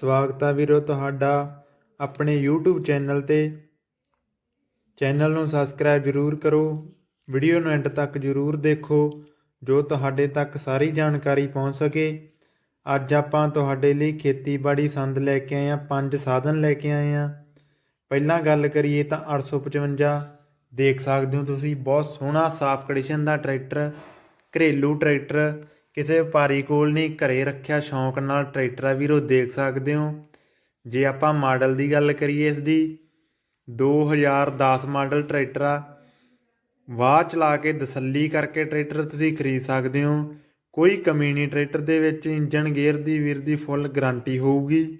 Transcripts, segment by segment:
ਸਵਾਗਤ ਆ ਵੀਰੋ ਤੁਹਾਡਾ ਆਪਣੇ YouTube ਚੈਨਲ ਤੇ। ਚੈਨਲ ਨੂੰ ਸਬਸਕ੍ਰਾਈਬ ਜ਼ਰੂਰ ਕਰੋ। ਵੀਡੀਓ ਨੂੰ ਐਂਡ ਤੱਕ ਜ਼ਰੂਰ ਦੇਖੋ, ਜੋ ਤੁਹਾਡੇ ਤੱਕ ਸਾਰੀ ਜਾਣਕਾਰੀ ਪਹੁੰਚ ਸਕੇ। ਅੱਜ ਆਪਾਂ ਤੁਹਾਡੇ ਲਈ ਖੇਤੀਬਾੜੀ ਸੰਦ ਲੈ ਕੇ ਆਏ ਹਾਂ, ਪੰਜ ਸਾਧਨ ਲੈ ਕੇ ਆਏ ਹਾਂ। ਪਹਿਲਾਂ ਗੱਲ ਕਰੀਏ ਤਾਂ 855 ਦੇਖ ਸਕਦੇ ਹੋ ਤੁਸੀਂ, ਬਹੁਤ ਸੋਹਣਾ ਸਾਫ਼ ਕੰਡੀਸ਼ਨ ਦਾ ਟਰੈਕਟਰ ਘਰੇਲੂ ਟਰੈਕਟਰ ਕਿਸੇ ਵਪਾਰੀ ਕੋਲ ਨਹੀਂ, ਘਰੇ ਰੱਖਿਆ ਸ਼ੌਂਕ ਨਾਲ ਟਰੈਕਟਰ ਆ ਵੀਰੋ ਦੇਖ ਸਕਦੇ ਹੋ। ਜੇ ਆਪਾਂ ਮਾਡਲ ਦੀ ਗੱਲ ਕਰੀਏ ਇਸ ਦੀ 2010 ਮਾਡਲ ਟਰੈਕਟਰ ਆ ਵਾਹ ਚਲਾ ਕੇ ਤਸੱਲੀ ਕਰਕੇ ਟਰੈਕਟਰ ਤੁਸੀਂ ਖਰੀਦ ਸਕਦੇ ਹੋ। ਕੋਈ ਕਮੀ ਨਹੀਂ, ਟਰੈਕਟਰ ਦੇ ਵਿੱਚ ਇੰਜਨ ਗੇਅਰ ਦੀ ਵੀਰ ਦੀ ਫੁੱਲ ਗਾਰੰਟੀ ਹੋਊਗੀ।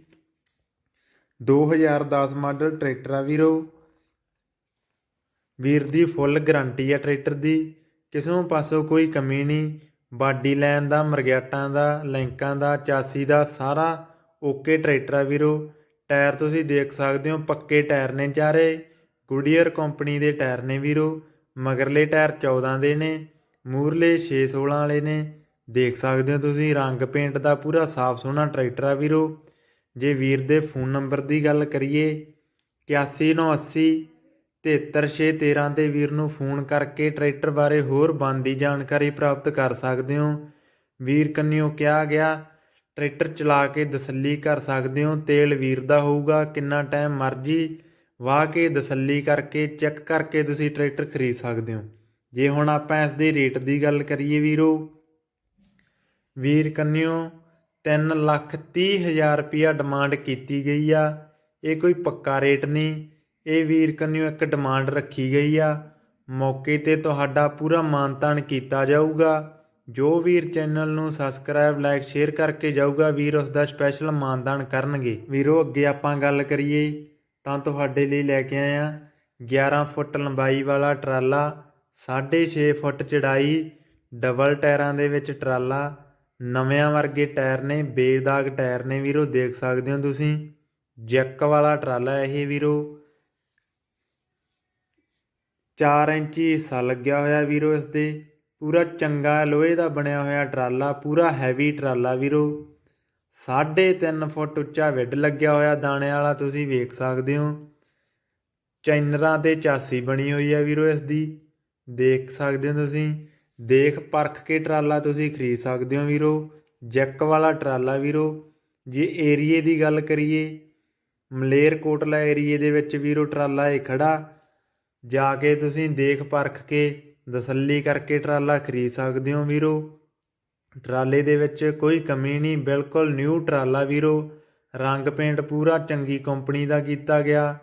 2010 ਮਾਡਲ ਟਰੈਕਟਰ ਆ ਵੀਰੋ, ਵੀਰ ਦੀ ਫੁੱਲ ਗਾਰੰਟੀ ਆ ਟਰੈਕਟਰ ਦੀ, ਕਿਸੇ ਪਾਸੋਂ ਕੋਈ ਕਮੀ ਨਹੀਂ। ਬਾਡੀ ਲਾਈਨ ਦਾ ਮਰਗਿਆਟਾਂ ਦਾ, ਲੈਂਕਾਂ ਦਾ, ਚਾਸੀ ਦਾ ਸਾਰਾ ਓਕੇ ਟਰੈਕਟਰ ਆ ਵੀਰੋ। ਟਾਇਰ ਤੁਸੀਂ ਦੇਖ ਸਕਦੇ ਹੋ, ਪੱਕੇ ਟਾਇਰ ਨੇ ਚਾਰੇ। ਗੁਡੀਅਰ ਕੰਪਨੀ ਦੇ ਟਾਇਰ ਨੇ ਵੀਰੋ। ਮਗਰਲੇ ਟਾਇਰ 14 ਦੇ ਨੇ ਮੂਰਲੇ 616 ਵਾਲੇ ਨੇ। ਦੇਖ ਸਕਦੇ ਹੋ ਤੁਸੀਂ, ਰੰਗ ਪੇਂਟ ਦਾ ਪੂਰਾ ਸਾਫ਼ ਸੋਹਣਾ ਟਰੈਕਟਰ ਆ ਵੀਰੋ। ਜੇ ਵੀਰ ਦੇ ਫੋਨ ਨੰਬਰ ਦੀ ਗੱਲ ਕਰੀਏ 8180 73613 ਦੇ ਵੀਰ ਨੂੰ ਫੋਨ ਕਰਕੇ ਟਰੈਕਟਰ ਬਾਰੇ ਹੋਰ ਬੰਦੀ ਜਾਣਕਾਰੀ ਪ੍ਰਾਪਤ ਕਰ ਸਕਦੇ ਹੋ। ਵੀਰ ਕੰਨਿਓ ਕਿਹਾ ਗਿਆ, ਟਰੈਕਟਰ ਚਲਾ ਕੇ ਤਸੱਲੀ ਕਰ ਸਕਦੇ ਹੋ, ਤੇਲ ਵੀਰ ਦਾ ਹੋਊਗਾ, ਕਿੰਨਾ ਟਾਈਮ ਮਰਜ਼ੀ ਵਾਹ ਕੇ ਤਸੱਲੀ ਕਰਕੇ ਚੈੱਕ ਕਰਕੇ ਤੁਸੀਂ ਟਰੈਕਟਰ ਖਰੀਦ ਸਕਦੇ ਹੋ। ਜੇ ਹੁਣ ਆਪਾਂ ਇਸ ਦੇ ਰੇਟ ਦੀ ਗੱਲ ਕਰੀਏ ਵੀਰੋ, ਵੀਰ ਕੰਨਿਓ 3 ਲੱਖ 30 ਹਜ਼ਾਰ ਰੁਪਿਆ ਡਿਮਾਂਡ ਕੀਤੀ ਗਈ ਆ, ਇਹ ਕੋਈ ਪੱਕਾ ਰੇਟ ਨਹੀਂ। ਇਹ ਵੀਰ ਕੰਨਿਓ ਇੱਕ ਡਿਮਾਂਡ ਰੱਖੀ ਗਈ ਆ। ਮੌਕੇ ਤੇ ਤੁਹਾਡਾ ਪੂਰਾ ਮਾਨਤਾਨ ਕੀਤਾ ਜਾਊਗਾ। ਜੋ ਵੀਰ ਚੈਨਲ ਨੂੰ ਸਬਸਕ੍ਰਾਈਬ ਲਾਈਕ ਸ਼ੇਅਰ ਕਰਕੇ ਜਾਊਗਾ, ਵੀਰ ਉਸ ਦਾ ਸਪੈਸ਼ਲ ਮਾਨਦਾਨ ਕਰਨਗੇ। ਵੀਰੋ, ਅੱਗੇ ਆਪਾਂ ਗੱਲ ਕਰੀਏ, ਤਾਂ ਤੁਹਾਡੇ ਲਈ ਲੈ ਕੇ ਆਇਆ ਆ 11 ਫੁੱਟ ਲੰਬਾਈ ਵਾਲਾ ਟਰਾਲਾ 6.5 ਫੁੱਟ ਚੜਾਈ ਡਬਲ ਟਾਇਰਾਂ ਦੇ ਵਿੱਚ ਟਰਾਲਾ, ਨਵਿਆਂ ਵਰਗੇ ਟਾਇਰ ਨੇ, ਬੇਦਾਗ ਟਾਇਰ ਨੇ ਵੀਰੋ, ਦੇਖ ਸਕਦੇ ਹੋ ਤੁਸੀਂ। ਜੈਕ ਵਾਲਾ ਟਰਾਲਾ ਇਹ ਵੀਰੋ। 4 ਇੰਚੀ ਹਿੱਸਾ ਲੱਗਿਆ ਹੋਇਆ ਵੀਰੋ ਇਸ ਦੇ ਪੂਰਾ ਚੰਗਾ ਲੋਹੇ ਦਾ ਬਣਿਆ ਹੋਇਆ ਟਰਾਲਾ, ਪੂਰਾ ਹੈਵੀ ਟਰਾਲਾ ਵੀਰੋ। 3.5 ਫੁੱਟ ਉੱਚਾ ਵਿੱਡ ਲੱਗਿਆ ਹੋਇਆ ਦਾਣੇ ਵਾਲਾ, ਤੁਸੀਂ ਵੇਖ ਸਕਦੇ ਹੋ। ਚੈਨਰਾਂ ਤੇ ਚਾਸੀ ਬਣੀ ਹੋਈ ਹੈ ਵੀਰੋ ਇਸ ਦੀ ਦੇਖ ਸਕਦੇ ਹੋ ਤੁਸੀਂ। ਦੇਖ ਪਰਖ ਕੇ ਟਰਾਲਾ ਤੁਸੀਂ ਖਰੀਦ ਸਕਦੇ ਹੋ ਵੀਰੋ। ਜੈਕ ਵਾਲਾ ਟਰਾਲਾ ਵੀਰੋ। ਜੇ ਏਰੀਏ ਦੀ ਗੱਲ ਕਰੀਏ, ਮਲੇਰਕੋਟਲਾ ਏਰੀਏ ਦੇ ਵਿੱਚ ਵੀਰੋ ਟਰਾਲਾ ਇਹ ਖੜਾ। ਜਾ ਕੇ ਤੁਸੀਂ ਦੇਖ ਪਰਖ ਕੇ ਤਸੱਲੀ ਕਰਕੇ ਟਰਾਲਾ ਖਰੀਦ ਸਕਦੇ ਹੋ ਵੀਰੋ। ਟਰਾਲੇ ਦੇ ਵਿੱਚ ਕੋਈ ਕਮੀ ਨਹੀਂ, ਬਿਲਕੁਲ ਨਿਊ ਟਰਾਲਾ ਵੀਰੋ। ਰੰਗ ਪੇਂਟ ਪੂਰਾ ਚੰਗੀ ਕੰਪਨੀ ਦਾ ਕੀਤਾ ਗਿਆ।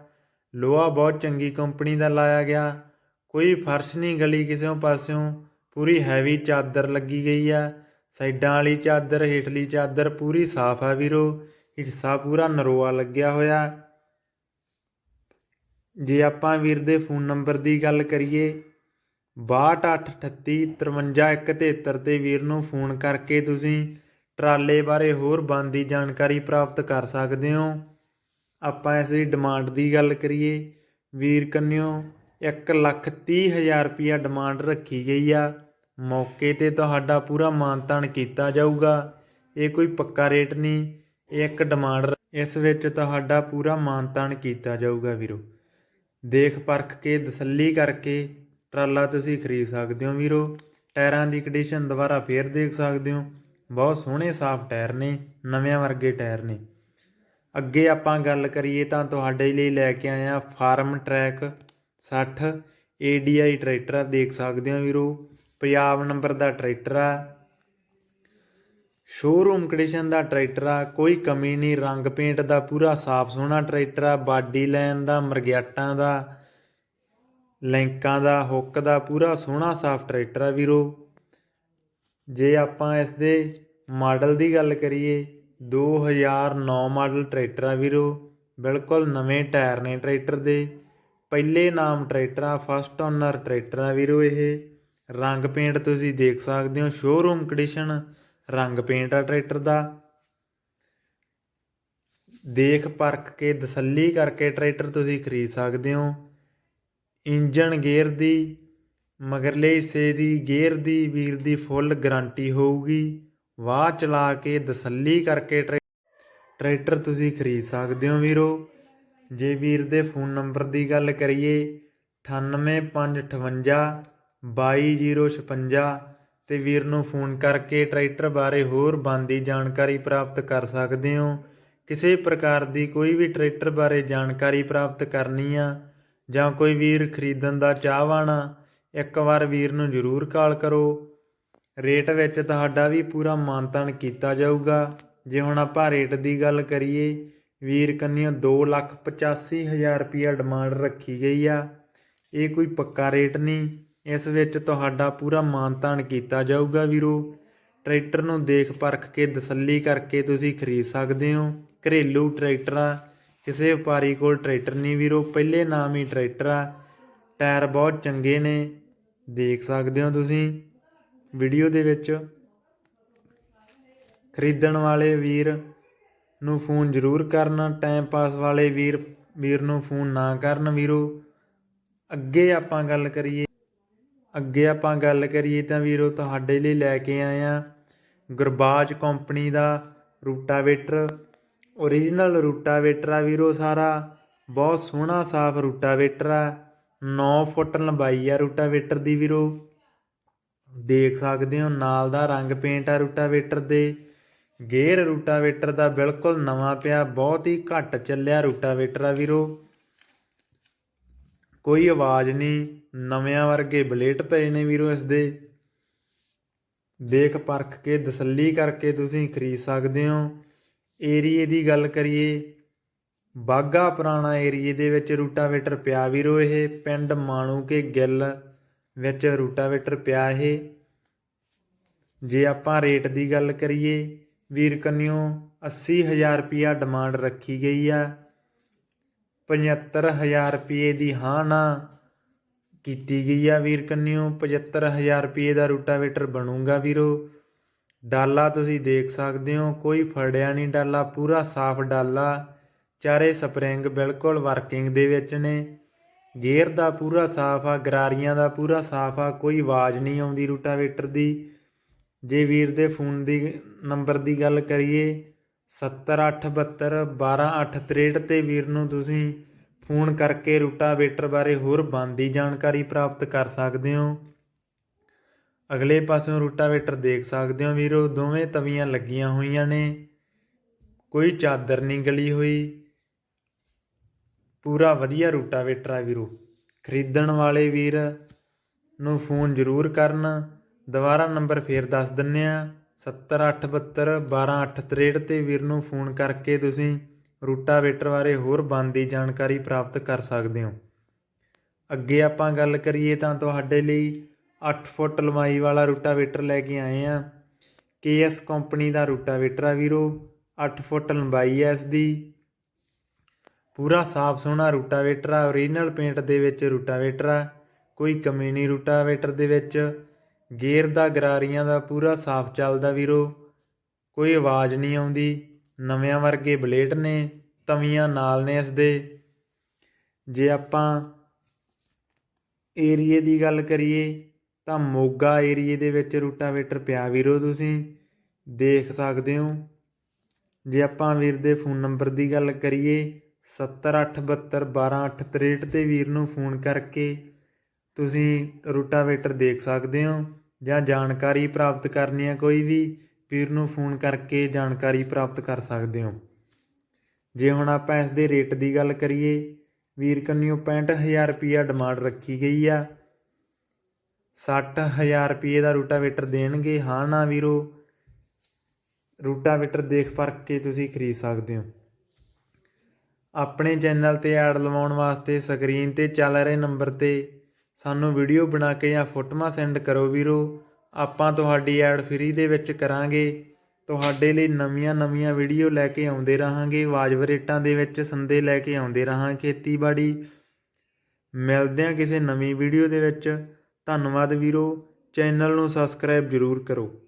ਲੋਹਾ ਬਹੁਤ ਚੰਗੀ ਕੰਪਨੀ ਦਾ ਲਾਇਆ ਗਿਆ। ਕੋਈ ਫਰਸ਼ ਨਹੀਂ ਗਲੀ ਕਿਸੇ ਪਾਸਿਓਂ। ਪੂਰੀ ਹੈਵੀ ਚਾਦਰ ਲੱਗੀ ਗਈ ਆ। ਸਾਈਡਾਂ ਵਾਲੀ ਚਾਦਰ, ਹੇਠਲੀ ਚਾਦਰ ਪੂਰੀ ਸਾਫ਼ ਆ ਵੀਰੋ। ਹਿੱਸਾ ਪੂਰਾ ਨਰੋਆ ਲੱਗਿਆ ਹੋਇਆ। ਜੇ ਆਪਾਂ ਵੀਰ ਦੇ ਫੋਨ ਨੰਬਰ ਦੀ ਗੱਲ ਕਰੀਏ 6238353173 ਤੇ ਵੀਰ ਨੂੰ ਫੋਨ ਕਰਕੇ ਤੁਸੀਂ ਟਰਾਲੇ ਬਾਰੇ ਹੋਰ ਬੰਦੀ ਜਾਣਕਾਰੀ ਪ੍ਰਾਪਤ ਕਰ ਸਕਦੇ ਹੋ। ਆਪਾਂ ਇਸ ਦੀ ਡਿਮਾਂਡ ਦੀ ਗੱਲ ਕਰੀਏ, ਵੀਰ ਕੰਨਿਓ 1 ਲੱਖ 30 ਹਜ਼ਾਰ ਰੁਪਿਆ ਡਿਮਾਂਡ ਰੱਖੀ ਗਈ ਆ। ਮੌਕੇ ਤੇ ਤੁਹਾਡਾ ਪੂਰਾ ਮਾਨਤਾਨ ਕੀਤਾ ਜਾਊਗਾ। ਇਹ ਕੋਈ ਪੱਕਾ ਰੇਟ ਨਹੀਂ, ਇਹ ਇੱਕ ਡਿਮਾਂਡ ਇਸ ਵਿੱਚ ਤੁਹਾਡਾ ਪੂਰਾ ਮਾਨਤਾਨ ਕੀਤਾ ਜਾਊਗਾ ਵੀਰੋ। ਦੇਖ ਪਰਖ ਕੇ ਤਸੱਲੀ ਕਰਕੇ ਟਰਾਲਾ ਤੁਸੀਂ ਖਰੀਦ ਸਕਦੇ ਹੋ ਵੀਰੋ। ਟਾਇਰਾਂ ਦੀ ਕੰਡੀਸ਼ਨ ਦੁਬਾਰਾ ਫੇਰ ਦੇਖ ਸਕਦੇ ਹੋ। ਬਹੁਤ ਸੋਹਣੇ ਸਾਫ਼ ਟਾਇਰ ਨੇ, ਨਵੇਂ ਵਰਗੇ ਟਾਇਰ ਨੇ। ਅੱਗੇ ਆਪਾਂ ਗੱਲ ਕਰੀਏ ਤਾਂ ਤੁਹਾਡੇ ਲਈ ਲੈ ਕੇ ਆਏ ਆ ਫਾਰਮ ਟਰੈਕ 60 ADI ਟਰੈਕਟਰ ਦੇਖ ਸਕਦੇ ਹੋ ਵੀਰੋ। ਪੰਜਾਬ ਨੰਬਰ ਦਾ ਟਰੈਕਟਰ ਆ ਸ਼ੋਰੂਮ ਕੰਡੀਸ਼ਨ ਦਾ ਟਰੈਕਟਰ ਆ, ਕੋਈ ਕਮੀ ਨਹੀਂ, ਰੰਗ ਪੇਂਟ ਦਾ ਪੂਰਾ ਸਾਫ਼ ਸੋਹਣਾ ਟਰੈਕਟਰ ਆ, ਬਾਡੀ ਲਾਈਨ ਦਾ, ਮਰਗਿਆਟਾਂ ਦਾ, ਲੈਂਕਾਂ ਦਾ ਹੁੱਕ ਦਾ ਪੂਰਾ ਸੋਹਣਾ ਸਾਫ਼ ਟਰੈਕਟਰ ਆ ਵੀਰੋ। ਜੇ ਆਪਾਂ ਇਸ ਦੇ ਮਾਡਲ ਦੀ ਗੱਲ ਕਰੀਏ 2009 ਮਾਡਲ ਟਰੈਕਟਰ ਆ ਵੀਰੋ, ਬਿਲਕੁਲ ਨਵੇਂ ਟਾਇਰ ਨੇ ਟਰੈਕਟਰ ਦੇ। ਪਹਿਲੇ ਨਾਮ ਟਰੈਕਟਰ ਆ ਫਸਟ ਓਨਰ ਟਰੈਕਟਰ ਆ ਵੀਰੋ ਇਹ। ਰੰਗ ਪੇਂਟ ਤੁਸੀਂ ਦੇਖ ਸਕਦੇ ਹੋ ਸ਼ੋਰੂਮ ਕੰਡੀਸ਼ਨ ਰੰਗ ਪੇਂਟ ਆ ਟਰੈਕਟਰ ਦਾ। ਦੇਖ ਪਰਖ ਕੇ ਤਸੱਲੀ ਕਰਕੇ ਟਰੈਕਟਰ ਤੁਸੀਂ ਖਰੀਦ ਸਕਦੇ ਹੋ। ਇੰਜਨ ਗੇਅਰ ਦੀ ਮਗਰਲੇ ਹਿੱਸੇ ਦੀ ਗੇਅਰ ਦੀ ਵੀਰ ਦੀ ਫੁੱਲ ਗਾਰੰਟੀ ਹੋਊਗੀ। ਵਾਹ ਚਲਾ ਕੇ ਤਸੱਲੀ ਕਰਕੇ ਟਰੈ- ਟਰੈਕਟਰ ਤੁਸੀਂ ਖਰੀਦ ਸਕਦੇ ਹੋ ਵੀਰੋ। ਜੇ ਵੀਰ ਦੇ ਫੋਨ ਨੰਬਰ ਦੀ ਗੱਲ ਕਰੀਏ 98558 22056 ਅਤੇ ਵੀਰ ਨੂੰ ਫੋਨ ਕਰਕੇ ਟਰੈਕਟਰ ਬਾਰੇ ਹੋਰ ਬਣਦੀ ਜਾਣਕਾਰੀ ਪ੍ਰਾਪਤ ਕਰ ਸਕਦੇ ਹੋ। ਕਿਸੇ ਪ੍ਰਕਾਰ ਦੀ ਕੋਈ ਵੀ ਟਰੈਕਟਰ ਬਾਰੇ ਜਾਣਕਾਰੀ ਪ੍ਰਾਪਤ ਕਰਨੀ ਆ ਜਾਂ ਕੋਈ ਵੀਰ ਖਰੀਦਣ ਦਾ ਚਾਹਵਾਨ ਆ, ਇੱਕ ਵਾਰ ਵੀਰ ਨੂੰ ਜ਼ਰੂਰ ਕਾਲ ਕਰੋ। ਰੇਟ ਵਿੱਚ ਤੁਹਾਡਾ ਵੀ ਪੂਰਾ ਮਾਨਤਾਨ ਕੀਤਾ ਜਾਊਗਾ। ਜੇ ਹੁਣ ਆਪਾਂ ਰੇਟ ਦੀ ਗੱਲ ਕਰੀਏ, ਵੀਰ ਕੰਨਿਓ 285000 ਰੁਪਿਆ ਡਿਮਾਂਡ ਰੱਖੀ ਗਈ ਆ। ਇਹ ਕੋਈ ਪੱਕਾ ਰੇਟ ਨਹੀਂ। ਇਸ ਵਿੱਚ ਤੁਹਾਡਾ ਪੂਰਾ ਮਾਨਤਾਨ ਕੀਤਾ ਜਾਊਗਾ ਵੀਰੋ। ਟਰੈਕਟਰ ਨੂੰ ਦੇਖ ਪਰਖ ਕੇ ਤਸੱਲੀ ਕਰਕੇ ਤੁਸੀਂ ਖਰੀਦ ਸਕਦੇ ਹੋ। ਘਰੇਲੂ ਟਰੈਕਟਰ ਆ। ਕਿਸੇ ਵਪਾਰੀ ਕੋਲ ਟਰੈਕਟਰ ਨਹੀਂ ਵੀਰੋ। ਪਹਿਲੇ ਨਾਮ ਹੀ ਟਰੈਕਟਰ ਆ। ਟਾਇਰ ਬਹੁਤ ਚੰਗੇ ਨੇ। ਦੇਖ ਸਕਦੇ ਹੋ ਤੁਸੀਂ। ਵੀਡੀਓ ਦੇ ਵਿੱਚ ਖਰੀਦਣ ਵਾਲੇ ਵੀਰ ਨੂੰ ਫੋਨ ਜ਼ਰੂਰ ਕਰਨਾ। ਟਾਈਮ ਪਾਸ ਵਾਲੇ ਵੀਰ ਵੀਰ ਨੂੰ ਫੋਨ ਨਾ ਕਰਨ ਵੀਰੋ। ਅੱਗੇ ਆਪਾਂ ਗੱਲ ਕਰੀਏ ਅੱਗੇ ਆਪਾਂ ਗੱਲ ਕਰੀਏ ਤਾਂ ਵੀਰੋ, ਤੁਹਾਡੇ ਲਈ ਲੈ ਕੇ ਆਏ ਆ ਗੁਰਬਾਜ ਕੰਪਨੀ ਦਾ ਰੂਟਾਵੇਟਰ। ਓਰੀਜਨਲ ਰੂਟਾਵੇਟਰ ਆ ਵੀਰੋ ਸਾਰਾ। ਬਹੁਤ ਸੋਹਣਾ, ਸਾਫ਼ ਰੂਟਾਵੇਟਰ ਆ। 9 ਫੁੱਟ ਲੰਬਾਈ ਆ ਰੂਟਾਵੇਟਰ ਦੀ ਵੀਰੋ। ਦੇਖ ਸਕਦੇ ਹੋ, ਨਾਲ ਦਾ ਰੰਗ ਪੇਂਟ ਆ ਰੂਟਾਵੇਟਰ ਦੇ। ਗੇਅਰ ਰੂਟਾਵੇਟਰ ਦਾ ਬਿਲਕੁਲ ਨਵਾਂ ਪਿਆ, ਬਹੁਤ ਹੀ ਘੱਟ ਚੱਲਿਆ ਰੂਟਾਵੇਟਰ ਆ ਵੀਰੋ। ਕੋਈ ਆਵਾਜ਼ ਨਹੀਂ ਨਵਿਆਂ ਵਰਗੇ ਬਲੇਟ ਪਏ ਨੇ ਵੀਰੋ ਇਸ ਦੇ। ਦੇਖ ਪਰਖ ਕੇ ਤਸੱਲੀ ਕਰਕੇ ਤੁਸੀਂ ਖਰੀਦ ਸਕਦੇ ਹੋ। ਏਰੀਏ ਦੀ ਗੱਲ ਕਰੀਏ ਬਾਗਾ ਪੁਰਾਣਾ ਏਰੀਏ ਦੇ ਵਿੱਚ ਰੂਟਾਵੇਟਰ ਪਿਆ ਵੀਰੋ ਇਹ, ਪਿੰਡ ਮਾਣੂ ਕੇ ਗਿੱਲ ਵਿੱਚ ਰੂਟਾਵੇਟਰ ਪਿਆ ਇਹ। ਜੇ ਆਪਾਂ ਰੇਟ ਦੀ ਗੱਲ ਕਰੀਏ, ਵੀਰ ਕੰਨਿਓ 80000 ਰੁਪਿਆ ਡਿਮਾਂਡ ਰੱਖੀ ਗਈ ਆ। 75000 ਰੁਪਏ ਦੀ ਹਾਂ ਨਾ ਕੀਤੀ ਗਈ ਆ ਵੀਰ ਕੰਨਿਓ। 75000 ਰੁਪਏ ਦਾ ਰੂਟਾਵੇਟਰ ਬਣੂਗਾ ਵੀਰੋ। ਡਾਲਾ ਤੁਸੀਂ ਦੇਖ ਸਕਦੇ ਹੋ, ਕੋਈ ਫੜਿਆ ਨਹੀਂ ਡਾਲਾ, ਪੂਰਾ ਸਾਫ਼ ਡਾਲਾ। ਚਾਰੇ ਸਪਰਿੰਗ ਬਿਲਕੁਲ ਵਰਕਿੰਗ ਦੇ ਵਿੱਚ ਨੇ। ਗੇਅਰ ਦਾ ਪੂਰਾ ਸਾਫ਼ ਆ, ਗਰਾਰੀਆਂ ਦਾ ਪੂਰਾ ਸਾਫ਼ ਆ, ਕੋਈ ਆਵਾਜ਼ ਨਹੀਂ ਆਉਂਦੀ ਰੂਟਾਵੇਟਰ ਦੀ। ਜੇ ਵੀਰ ਦੇ ਫੋਨ ਦੀ ਨੰਬਰ ਦੀ ਗੱਲ ਕਰੀਏ 7872128863 ਤੇ ਵੀਰ ਨੂੰ ਤੁਸੀਂ ਫੋਨ ਕਰਕੇ ਰੂਟਾਵੇਟਰ ਬਾਰੇ ਹੋਰ ਬੰਦੀ ਜਾਣਕਾਰੀ ਪ੍ਰਾਪਤ ਕਰ ਸਕਦੇ ਹੋ। ਅਗਲੇ ਪਾਸਿਓਂ ਰੂਟਾਵੇਟਰ ਦੇਖ ਸਕਦੇ ਹੋ ਵੀਰੋ, ਦੋਵੇਂ ਤਵੀਆਂ ਲੱਗੀਆਂ ਹੋਈਆਂ ਨੇ। ਕੋਈ ਚਾਦਰ ਨਹੀਂ ਗਲੀ ਹੋਈ। ਪੂਰਾ ਵਧੀਆ ਰੂਟਾਵੇਟਰ ਆ ਵੀਰੋ। ਖਰੀਦਣ ਵਾਲੇ ਵੀਰ ਨੂੰ ਫੋਨ ਜ਼ਰੂਰ ਕਰਨ। ਦੁਬਾਰਾ ਨੰਬਰ ਫੇਰ ਦੱਸ ਦਿੰਨੇ ਆ। 7872128863 ਤੇ ਵੀਰ ਨੂੰ ਫੋਨ ਕਰਕੇ ਤੁਸੀਂ ਰੂਟਾਵੇਟਰ ਬਾਰੇ ਹੋਰ ਬੰਦੀ ਜਾਣਕਾਰੀ ਪ੍ਰਾਪਤ ਕਰ ਸਕਦੇ ਹੋ। ਅੱਗੇ ਆਪਾਂ ਗੱਲ ਕਰੀਏ ਤਾਂ ਤੁਹਾਡੇ ਲਈ 8 ਫੁੱਟ ਲੰਬਾਈ ਵਾਲਾ ਰੂਟਾਵੇਟਰ ਲੈ ਕੇ ਆਏ ਆ ਕੇਐਸ ਕੰਪਨੀ ਦਾ ਰੂਟਾਵੇਟਰ ਆ ਵੀਰੋ 8 ਫੁੱਟ ਲੰਬਾਈ ਹੈ ਇਸ ਦੀ। ਪੂਰਾ ਸਾਫ਼ ਸੋਹਣਾ ਰੂਟਾਵੇਟਰ ਆ ਓਰੀਜਨਲ ਪੇਂਟ ਦੇ ਵਿੱਚ ਰੂਟਾਵੇਟਰ ਆ, ਕੋਈ ਕਮੀ ਨਹੀਂ ਰੂਟਾਵੇਟਰ ਦੇ ਵਿੱਚ। ਗੇਅਰ ਦਾ ਗਰਾਰੀਆਂ ਦਾ ਪੂਰਾ ਸਾਫ਼ ਚੱਲਦਾ ਵੀਰੋ। ਕੋਈ ਆਵਾਜ਼ ਨਹੀਂ ਆਉਂਦੀ। ਨਵਿਆਂ ਵਰਗੇ ਬਲੇਡ ਨੇ, ਤਵੀਆਂ ਨਾਲ ਨੇ ਇਸ ਦੇ ਜੇ ਆਪਾਂ ਏਰੀਏ ਦੀ ਗੱਲ ਕਰੀਏ, ਤਾਂ ਮੋਗਾ ਏਰੀਏ ਦੇ ਵਿੱਚ ਰੂਟਾਵੇਟਰ ਪਿਆ ਵੀਰੋ ਤੁਸੀਂ। ਦੇਖ ਸਕਦੇ ਹੋ। ਜੇ ਆਪਾਂ ਵੀਰ ਦੇ ਫੋਨ ਨੰਬਰ ਦੀ ਗੱਲ ਕਰੀਏ 7872128863 ਤੇ ਵੀਰ ਨੂੰ ਫੋਨ ਕਰਕੇ ਤੁਸੀਂ ਰੂਟਾਵੇਟਰ ਦੇਖ ਸਕਦੇ ਹੋ। ਜਾਂ ਜਾਣਕਾਰੀ ਪ੍ਰਾਪਤ ਕਰਨੀ ਆ ਕੋਈ ਵੀ ਵੀਰ ਨੂੰ ਫੋਨ ਕਰਕੇ ਜਾਣਕਾਰੀ ਪ੍ਰਾਪਤ ਕਰ ਸਕਦੇ ਹੋ। ਜੇ ਹੁਣ ਆਪਾਂ ਇਸ ਦੇ ਰੇਟ ਦੀ ਗੱਲ ਕਰੀਏ, ਵੀਰ ਕੰਨਿਓ 65000 ਰੁਪਿਆ ਡਿਮਾਂਡ ਰੱਖੀ ਗਈ ਆ। 60000 ਰੁਪਏ ਦਾ ਰੂਟਾਵੇਟਰ ਦੇਣਗੇ। ਹਾਂ, ਨਾ ਵੀਰੋ, ਰੂਟਾਵੇਟਰ ਦੇਖ ਪਰਖ ਕੇ ਤੁਸੀਂ ਖਰੀਦ ਸਕਦੇ ਹੋ। ਆਪਣੇ ਚੈਨਲ ਤੇ ਐਡ ਲਵਾਉਣ ਵਾਸਤੇ ਸਕਰੀਨ ਤੇ ਚੱਲ ਰਹੇ ਨੰਬਰ ਤੇ ਸਾਨੂੰ ਵੀਡੀਓ ਬਣਾ ਕੇ ਜਾਂ ਫੋਟੋਆਂ ਸੈਂਡ ਕਰੋ ਵੀਰੋ। ਆਪਾਂ ਤੁਹਾਡੀ ਐਡ ਫ੍ਰੀ ਦੇ ਵਿੱਚ ਕਰਾਂਗੇ। ਤੁਹਾਡੇ ਲਈ ਨਵੀਆਂ-ਨਵੀਆਂ ਵੀਡੀਓ ਲੈ ਕੇ ਆਉਂਦੇ ਰਹਾਂਗੇ। ਵਾਜਬ ਰੇਟਾਂ ਦੇ ਵਿੱਚ ਸੰਦੇ ਲੈ ਕੇ ਆਉਂਦੇ ਰਹਾਂ ਖੇਤੀਬਾੜੀ। ਮਿਲਦੇ ਹਾਂ ਕਿਸੇ ਨਵੀਂ ਵੀਡੀਓ ਦੇ ਵਿੱਚ। ਧੰਨਵਾਦ ਵੀਰੋ। ਚੈਨਲ ਨੂੰ ਸਬਸਕ੍ਰਾਈਬ ਜ਼ਰੂਰ ਕਰੋ।